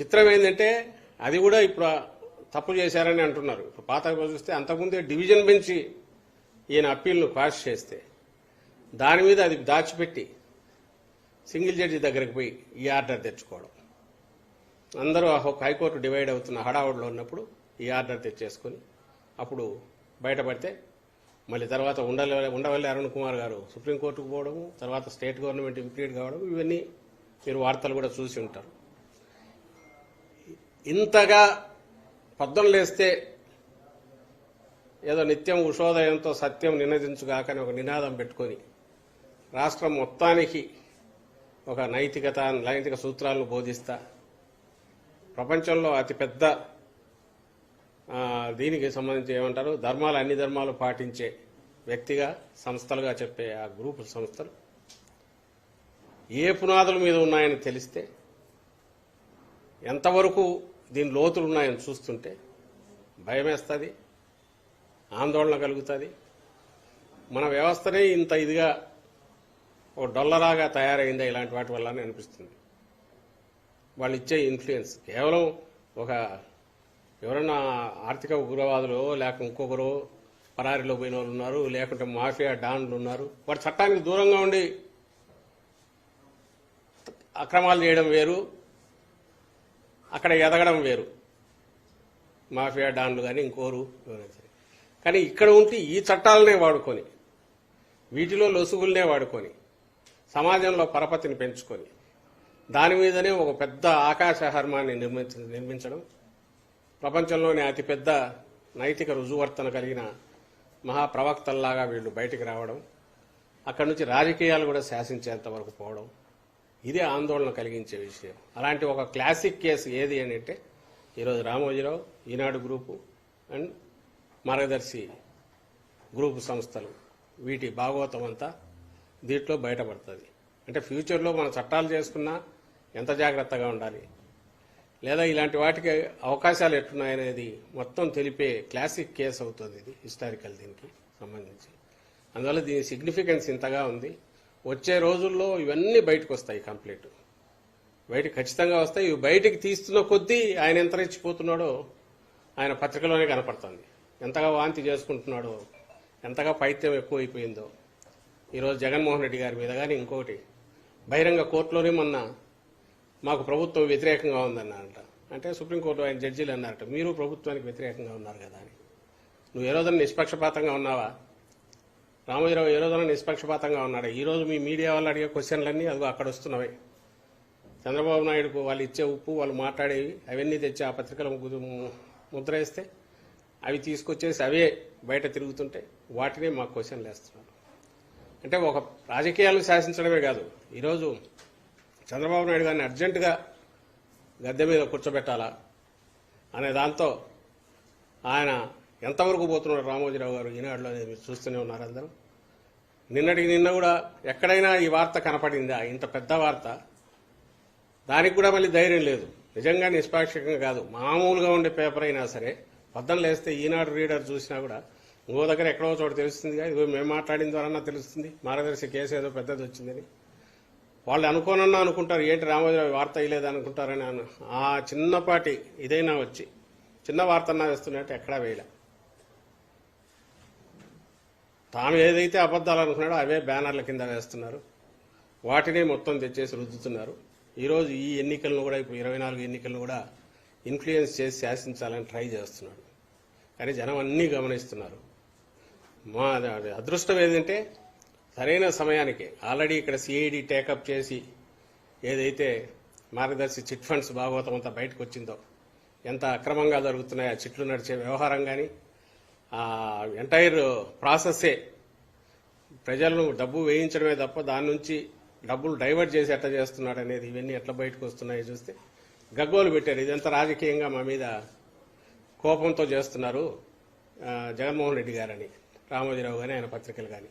చిత్రం ఏంటంటే అది కూడా ఇప్పుడు తప్పు చేశారని అంటున్నారు. ఇప్పుడు పాత చూస్తే అంతకుముందే డివిజన్ బెంచి ఈయన అప్పీల్ను క్వాష్ చేస్తే దాని మీద అది దాచిపెట్టి సింగిల్ జడ్జి దగ్గరికి పోయి ఈ ఆర్డర్ తెచ్చుకోవడం. అందరూ ఆ హో- హైకోర్టు డివైడ్ అవుతున్న హడావుడిలో ఉన్నప్పుడు ఈ ఆర్డర్ తెచ్చేసుకొని అప్పుడు బయటపడితే మళ్ళీ తర్వాత ఉండలే ఉండవల్లి అరుణ్ కుమార్ గారు సుప్రీంకోర్టుకు పోవడం తర్వాత స్టేట్ గవర్నమెంట్ ఇంప్లీట్ కావడం ఇవన్నీ మీరు వార్తలు కూడా చూసి ఉంటారు. ఇంతగా పొద్దున లేస్తే ఏదో నిత్యం ఉషోదయంతో సత్యం నినదించుగాకని ఒక నినాదం పెట్టుకొని రాష్ట్రం మొత్తానికి ఒక నైతికత నైతిక సూత్రాలను బోధిస్తా. ప్రపంచంలో అతిపెద్ద దీనికి సంబంధించి ఏమంటారు? ధర్మాలు అన్ని ధర్మాలు పాటించే వ్యక్తిగా సంస్థలుగా చెప్పే ఆ గ్రూప్ సంస్థలు. ఏ పునాదుల మీద ఉన్నాయని తెలిస్తే ఎంతవరకు దీని లోతులు ఉన్నాయని చూస్తుంటే భయమేస్తుంది ఆందోళన కలుగుతుంది. మన వ్యవస్థనే ఇంత ఇదిగా ఒక డొల్లరాగా తయారైందా ఇలాంటి వాటి వల్ల అని అనిపిస్తుంది. వాళ్ళు ఇచ్చే ఇన్ఫ్లుయెన్స్ కేవలం ఒక ఎవరన్నా ఆర్థిక ఉగ్రవాదులు లేక ఇంకొకరు పరారీలో పోయిన వాళ్ళు ఉన్నారు లేకుంటే మాఫియా డాన్లు ఉన్నారు వాడు చట్టానికి దూరంగా ఉండి అక్రమాలు చేయడం వేరు అక్కడ ఎదగడం వేరు. మాఫియా డాన్లు కానీ ఇంకోరు కానీ ఇక్కడ ఉంటే ఈ చట్టాలనే వాడుకొని వీటిలో లొసుగులనే వాడుకొని సమాజంలో పరపతిని పెంచుకొని దాని మీదనే ఒక పెద్ద ఆకాశ హర్మాన్ని నిర్మించ నిర్మించడం ప్రపంచంలోనే అతిపెద్ద నైతిక రుజువర్తన కలిగిన మహాప్రవక్తల్లాగా వీళ్ళు బయటికి రావడం అక్కడి నుంచి రాజకీయాలు కూడా శాసించేంత వరకు పోవడం ఇదే ఆందోళన కలిగించే విషయం. అలాంటి ఒక క్లాసిక్ కేసు ఏది అని అంటే ఈరోజు Ramoji Rao Eenadu group and Margadarsi group సంస్థలు. వీటి భాగవతం అంతా దీంట్లో బయటపడుతుంది. అంటే ఫ్యూచర్లో మన చట్టాలు చేసుకున్నా ఎంత జాగ్రత్తగా ఉండాలి? లేదా ఇలాంటి వాటికి అవకాశాలు ఎట్టున్నాయనేది మొత్తం తెలిపే క్లాసిక్ కేసు అవుతుంది ఇది హిస్టారికల్ దీనికి సంబంధించి. అందువల్ల దీని సిగ్నిఫికెన్స్ ఇంతగా ఉంది. వచ్చే రోజుల్లో ఇవన్నీ బయటకు వస్తాయి కంప్లీట్ బయట ఖచ్చితంగా వస్తాయి. ఇవి బయటికి తీస్తున్న కొద్దీ ఆయన ఎంత రెచ్చిపోతున్నాడో ఆయన పత్రికలోనే కనపడుతుంది. ఎంతగా వాంతి చేసుకుంటున్నాడో ఎంతగా పైత్యం ఎక్కువైపోయిందో. ఈరోజు జగన్మోహన్ రెడ్డి గారి మీద కానీ ఇంకొకటి బహిరంగ కోర్టులోనే మొన్న మాకు ప్రభుత్వం వ్యతిరేకంగా ఉందన్నారంట. అంటే సుప్రీంకోర్టు ఆయన జడ్జీలు అన్నారట మీరు ప్రభుత్వానికి వ్యతిరేకంగా ఉన్నారు కదా అని. నువ్వు ఏ రోజున నిష్పక్షపాతంగా ఉన్నావా? రామోజీరావు ఏ రోజున నిష్పక్షపాతంగా ఉన్నాడు? ఈ రోజు మీ మీడియా వాళ్ళు అడిగే క్వశ్చన్లన్నీ అదిగో అక్కడ వస్తున్నవి. చంద్రబాబు నాయుడుకు వాళ్ళు ఇచ్చే ఉప్పు వాళ్ళు మాట్లాడేవి అవన్నీ తెచ్చి ఆ పత్రికలు ము- ముద్ర వేస్తే అవి తీసుకొచ్చేసి అవే బయట తిరుగుతుంటే వాటినే మా క్వశ్చన్లు వేస్తున్నారు. అంటే ఒక రాజకీయాలను శాసించడమే కాదు. ఈరోజు చంద్రబాబు నాయుడు గారిని అర్జెంటుగా గద్దె మీద కూర్చోబెట్టాలా? అనే దాంతో ఆయన ఎంతవరకు పోతున్నాడు రామోజీరావు గారు ఈనాడులో అనేది మీరు చూస్తూనే ఉన్నారు అందరూ? నిన్నటికి నిన్న కూడా ఎక్కడైనా ఈ వార్త కనపడిందా? ఇంత పెద్ద వార్త. దానికి కూడా మళ్ళీ ధైర్యం లేదు. నిజంగా నిష్పాక్షికంగా కాదు. మామూలుగా ఉండే పేపర్ అయినా సరే పొద్దున లేస్తే ఈనాడు రీడర్ చూసినా కూడా ఇంకో దగ్గర ఎక్కడో చోట తెలుస్తుంది ఇదిగో మేము మాట్లాడిన ద్వారా తెలుస్తుంది? మార్గదర్శి కేసు ఏదో పెద్దది వచ్చిందని. వాళ్ళు అనుకోనన్నా అనుకుంటారు ఏంటి రామోజీరావు వార్త ఇయ్యలేదు అనుకుంటారని ఆ చిన్నపాటి ఇదైనా వచ్చి చిన్న వార్తన్నా వేస్తున్నట్టు ఎక్కడా వేయలే. తాను ఏదైతే అబద్ధాలు అనుకున్నాడో అవే బ్యానర్ల కింద వేస్తున్నారు. వాటినే మొత్తం తెచ్చేసి రుద్దుతున్నారు. ఈరోజు ఈ ఎన్నికలను కూడా ఇప్పుడు ఇరవై నాలుగు ఎన్నికలను కూడా ఇన్ఫ్లుయెన్స్ చేసి శాసించాలని ట్రై చేస్తున్నాడు. కానీ జనం అన్నీ గమనిస్తున్నారు. మా అదృష్టం ఏంటంటే సరైన సమయానికి ఆల్రెడీ ఇక్కడ సిఐడి టేకప్ చేసి ఏదైతే మార్గదర్శి చిట్ ఫండ్స్ భాగవతం అంతా బయటకు వచ్చిందో ఎంత అక్రమంగా జరుగుతున్నాయో ఆ చిట్లు నడిచే వ్యవహారం కానీ ఎంటైర్ ప్రాసెస్సే. ప్రజలను డబ్బు వేయించడమే తప్ప దాని నుంచి డబ్బులు డైవర్ట్ చేసి ఎట్లా చేస్తున్నాడు అనేది ఇవన్నీ ఎట్లా బయటకు వస్తున్నాయో చూస్తే గగ్గోలు పెట్టారు. ఇదంతా రాజకీయంగా మా మీద కోపంతో చేస్తున్నారు జగన్మోహన్ రెడ్డి గారని రామోజీరావు కానీ ఆయన పత్రికలు కానీ